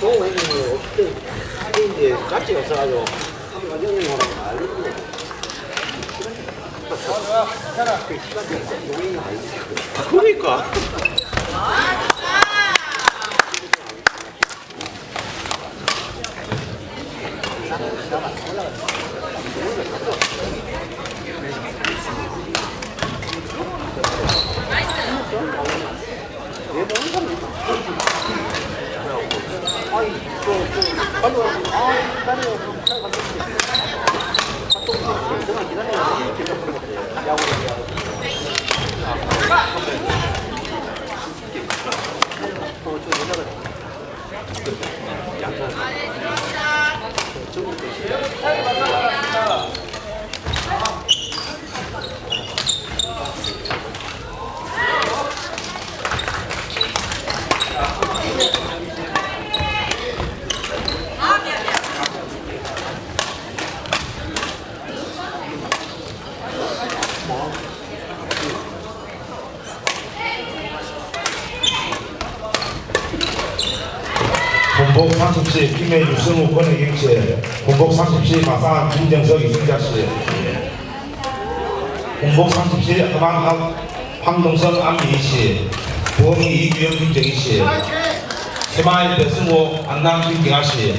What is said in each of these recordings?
또 형님이 어떻게 이제 가치가 없어가지고 형님하고 알겠네. 그러니까. 빨리 와. 아, 기다려. 그럼 갔다 올게. 갔다 올게. 그동안 기다려. 야구를 야구. 어저 여자가 양산. 저기 본복 30시 김해 유승우 권혜경씨 본복 30시 마산 김정석 이승자씨. 본복 30시 하방 황- 황동석 안미희 씨. 부엉이 이규영 김정희 씨. 세마일 배승호 안남 김경아 씨.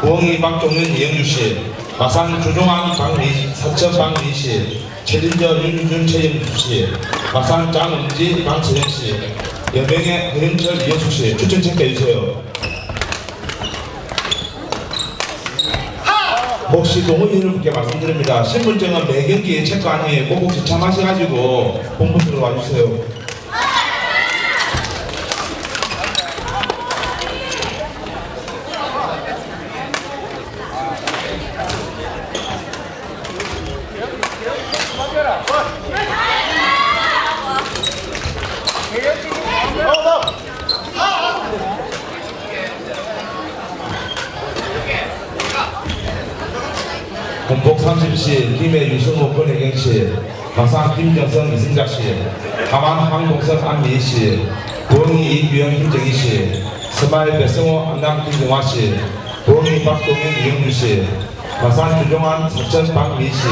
부엉이 박종윤 이영주 씨. 마산 주종환 박미 사천 박미희씨. 챌린저 윤준 최영주 씨. 마산 장은지 방채영 씨. 여명의 허영철 이영숙 씨. 추천 체크해 주세요 혹시 동호 여러분께 말씀드립니다. 신분증은 매 경기에 체크 아니에요. 꼭 혹시 참하셔가지고 본부로 와주세요. 30시 김해 유승호 권혜경씨 마산 김정성 이승자씨 하만 황동석 안미희씨 부엉이 이규영 김정희 씨 스마일 배성호 안남 김정화씨 부엉이 박동현 이영주씨 마산 주종환 사천 박미희 씨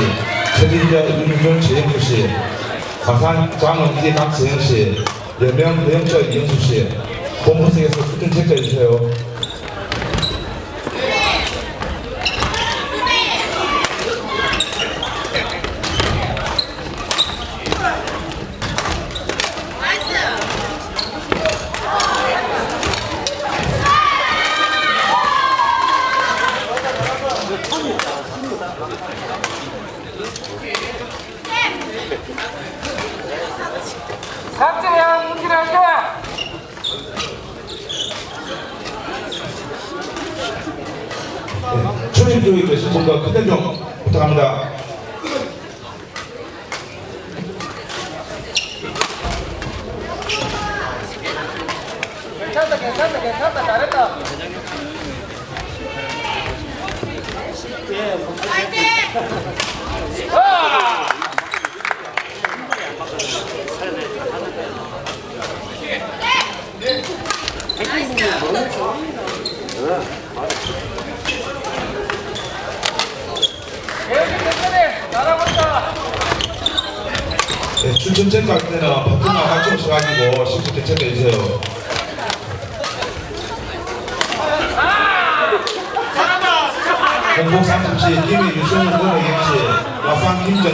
최진저 윤준 최영주씨 마산 장은지 박세영 씨 여명 허영철 이영수 씨 본부석에서 수준 체크해주세요. 박재영 문진할 때 네, 출입 중에 계신 분과 크게 좀 부탁합니다. 괜찮다 괜찮다 괜찮다 잘했다 아! 대혁이 괜찮네 잘하고 네, 추천 체크할 때는 파트너 같이 오셔가지고 쉽게 체크해 주세요. 공복 30시 김해 유승우 권혜경씨 마산 김정,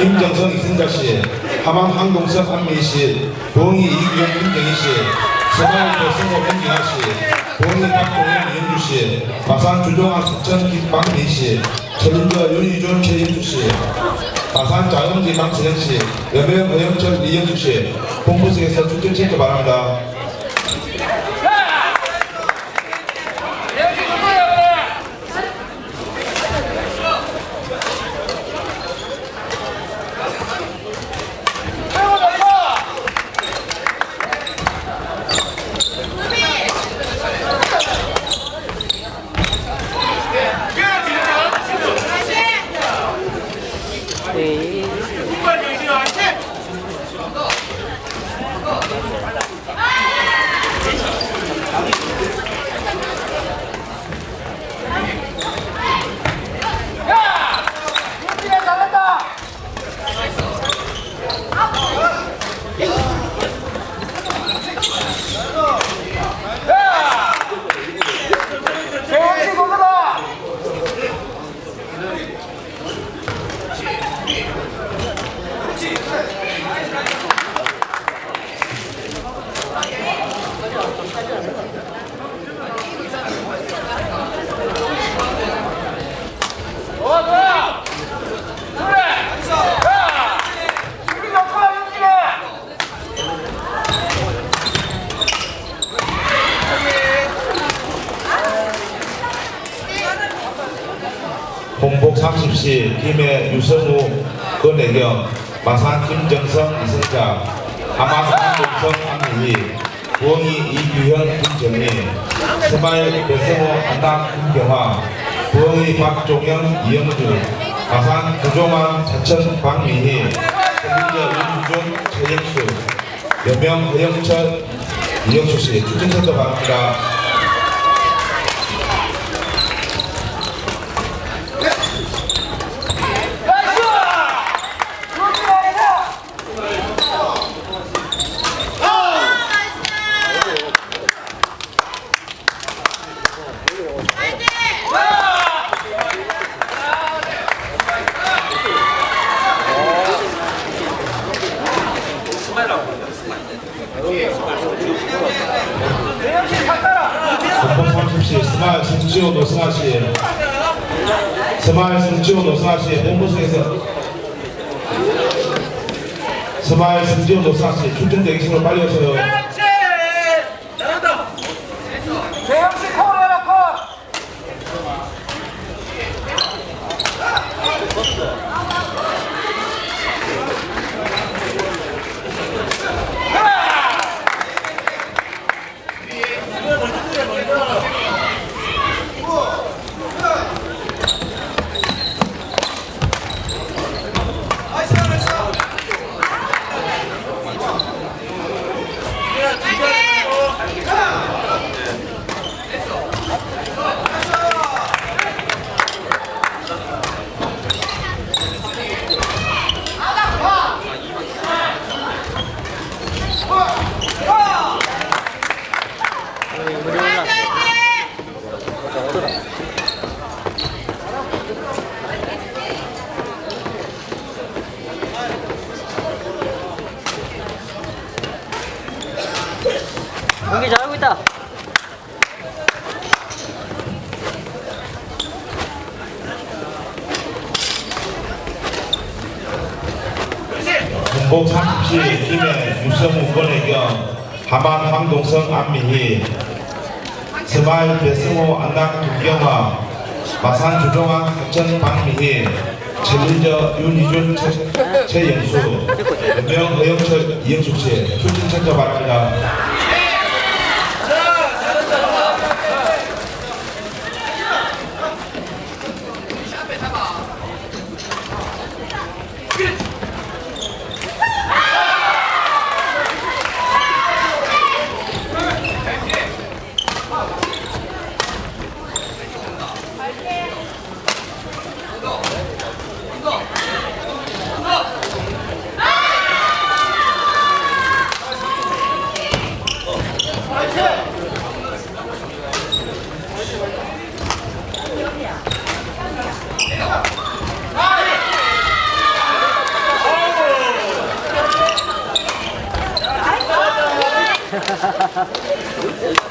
김정성 이승자씨 하만 황동석 안미희씨 부엉이 이규영 김정희씨 서강 배승호 김경아씨 부엉이 박동현 이영주씨 마산 주종환 서천 김박미희씨 최민저 윤희준 최인주씨 마산 장영지 강채영씨 여명 허영철 이영주 씨 본부석에서 출전 체크 바랍니다. 대혁이 누구야 최고 좋다 네. 권혜경, 마산 김정성 이승자, 하만 한동성 안미희, 부엉이 이규현 김정희, 스마일 배성호 안당 김경화, 부엉이 박종현 이영주, 마산 구종환 자천 박미희, 성민여 윤준 최영수, 여명 허영철 이영수 씨 추천선도 바랍니다. 나이스! 그렇지 말이야! 내역시 삭가라! 공포 30시 스마일 성지호 노승아 씨 스마일 성지호 노승아 씨 본부석에서 스마일 성지호 노승아 씨 출전 대기실로 빨리 오세요. 재영씨 콜 해라 콜! 경기 잘하고 있다. 공복 30시 김해 유성우 권혜경 하만 황동성 안미희 스마일 배승호 안락 김경화 마산 주종환 하천 박미희 최민저 윤희준 최, 최영수 연명 허영철 이영숙 씨 출진 선저 바랍니다.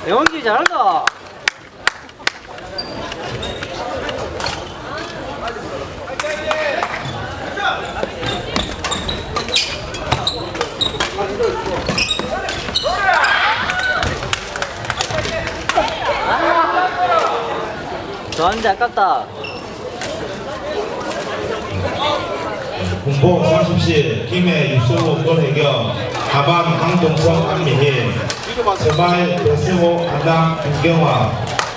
영기 잘한다. 좋았는데 아깝다. 공복 30시 김해 유성우 권혜경 하반 황동성 안미희 세마일 배승호 안당 김경화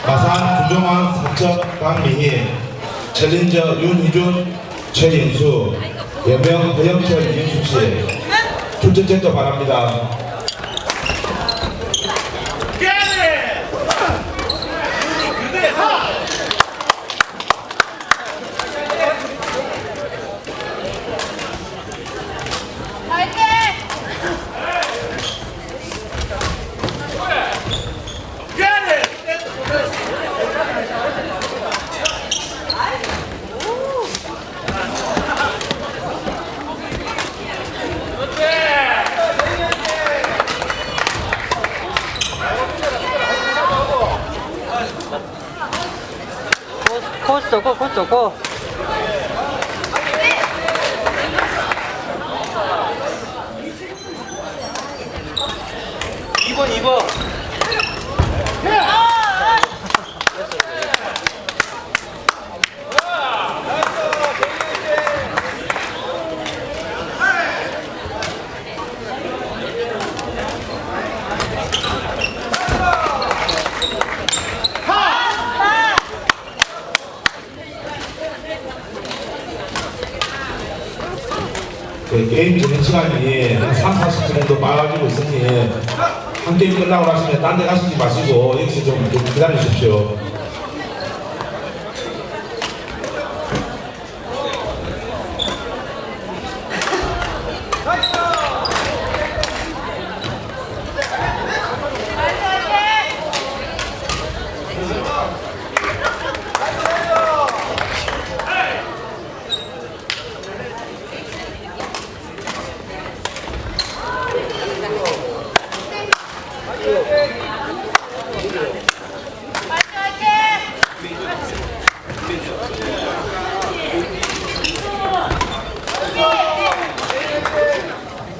마산 구종환 사천 강미희 챌린저 윤희준 최인수 여명 허영철 이인숙 씨 출전 쟁도 바랍니다. 코스, 코스 좋고. 이번 이번 그 게임 진행 시간이 한 3, 40분 정도 빠가지고 있으니 한 게임 끝나고 나시면 딴 데 가시지 마시고 여기서 좀, 주십시오.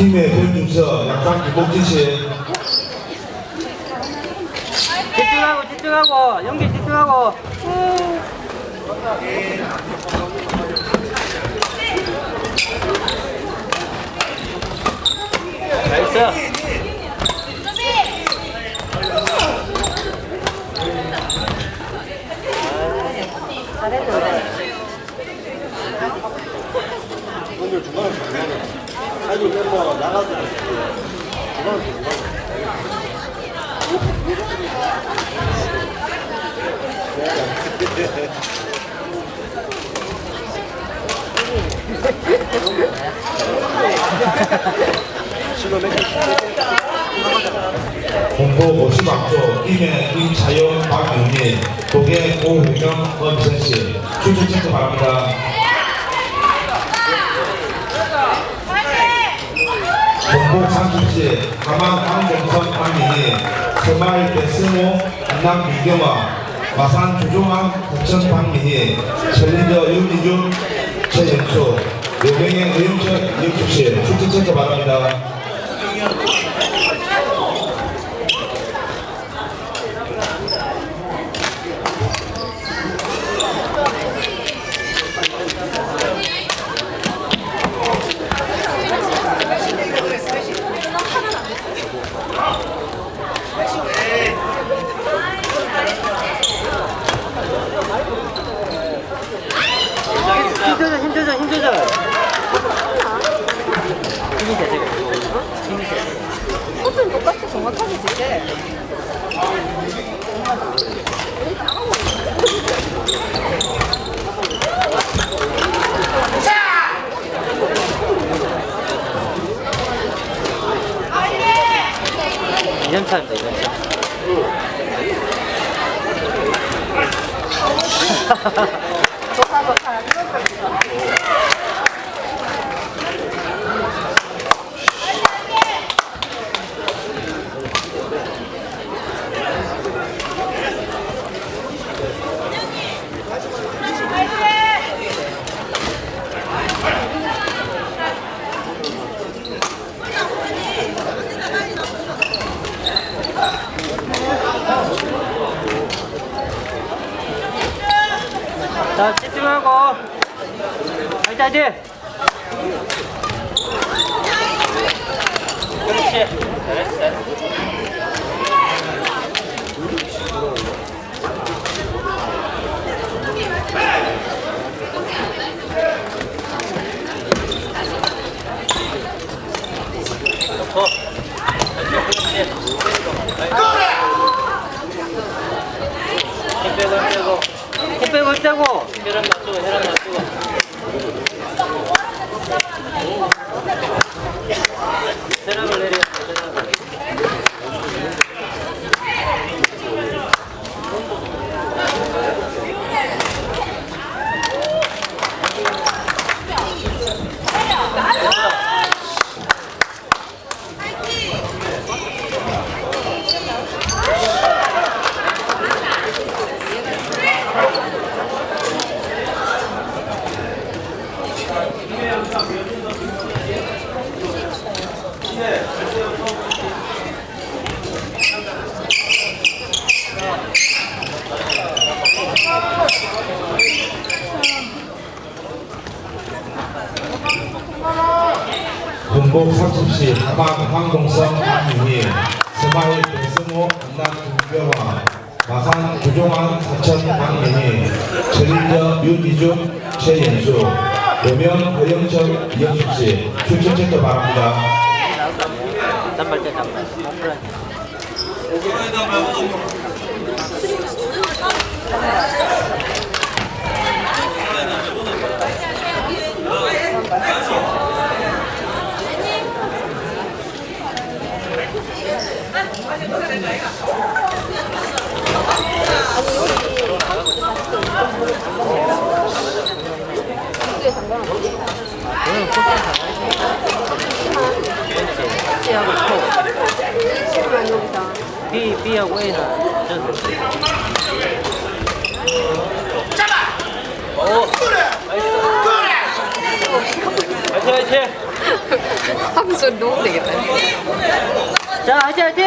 팀의 변준서 양상 김복진 씨. 집중하고 집중하고 연기 집중하고. 나이스. 오늘 중간에 중간에 아니 멤버 나가서 공보 50악조 팀의 임차영 박윤희 독일 고우경 엄선 씨 출전 체크 바랍니다. 공보 30시 가만 강동선 박민희 새마을 배승호 안남 민경화 마산 조종환 부천 박민희 챌린저 윤미준 최영수 요병의 의용철 이영숙 씨 출전 체크 바랍니다. 2년차입니다 2년차 좋다 좋다 자 집중하고 화이팅 화이팅 그렇지 잘했어 좋고 힘 빼고 힘 빼고 빼고. 혈압 맞추고 혈압 맞추고 혈압을 내려 혈압을 30시 다방 황동성 한민희 스마일 백승호 한남 김경화 마산 구종환 사천 박민희 최린저 윤이중 최연수 여명 허영철 이영숙 씨 출전 체크 바랍니다. C하고 코. B, B하고 A는 전. 오, 나이스. 화이팅, 화이팅. 하면 소리 너무 되겠다. 자, 화이팅, 화이팅.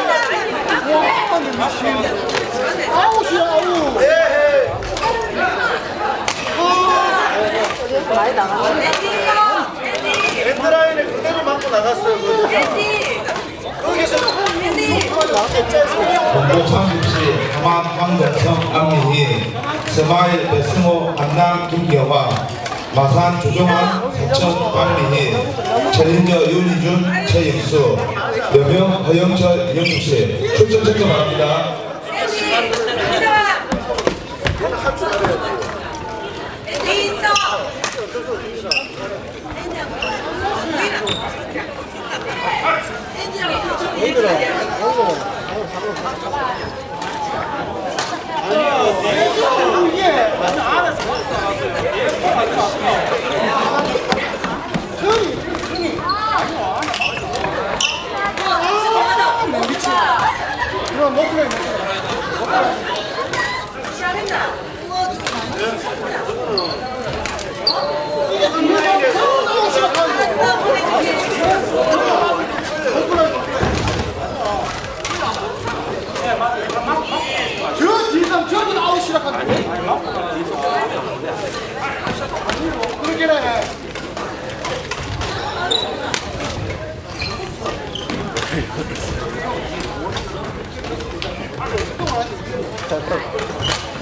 여기서 많이 나가네. 엔드라인을 그대로 맞고 나갔어요. 거기서 30시 하만 황동성 안민희 스마일 배승호 한남 김경화 마산 조종환 사천 박민희 최린저 윤희준 최영수 여명 허영철 이영숙씨 출전 체크 바랍니다.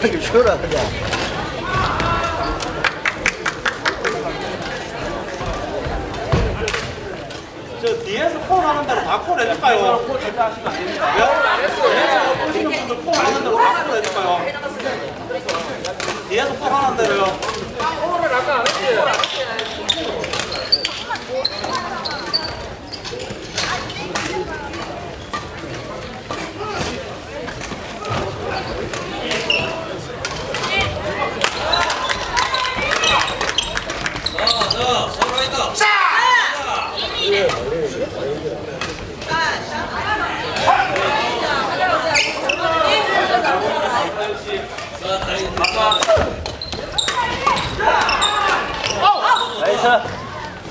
쉬어라 그냥. 저 뒤에서 콜 하는 대로 다콜 해줄까요? 콜 대표하시면 안 됩니다. 뒤에서 보시는 분들 콜 하는 대로 다콜 해줄까요? 뒤에서 콜 하는 대로요. 나이스.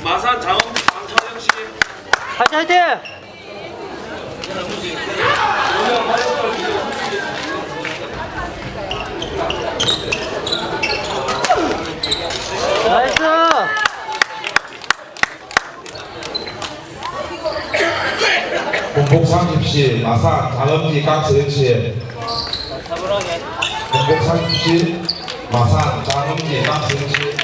마산 장원 장서영 씨. 화이팅, 화이팅. 나이스. 30시 마산 차분하게. 공복 30시 마산 장엄지 강서영씨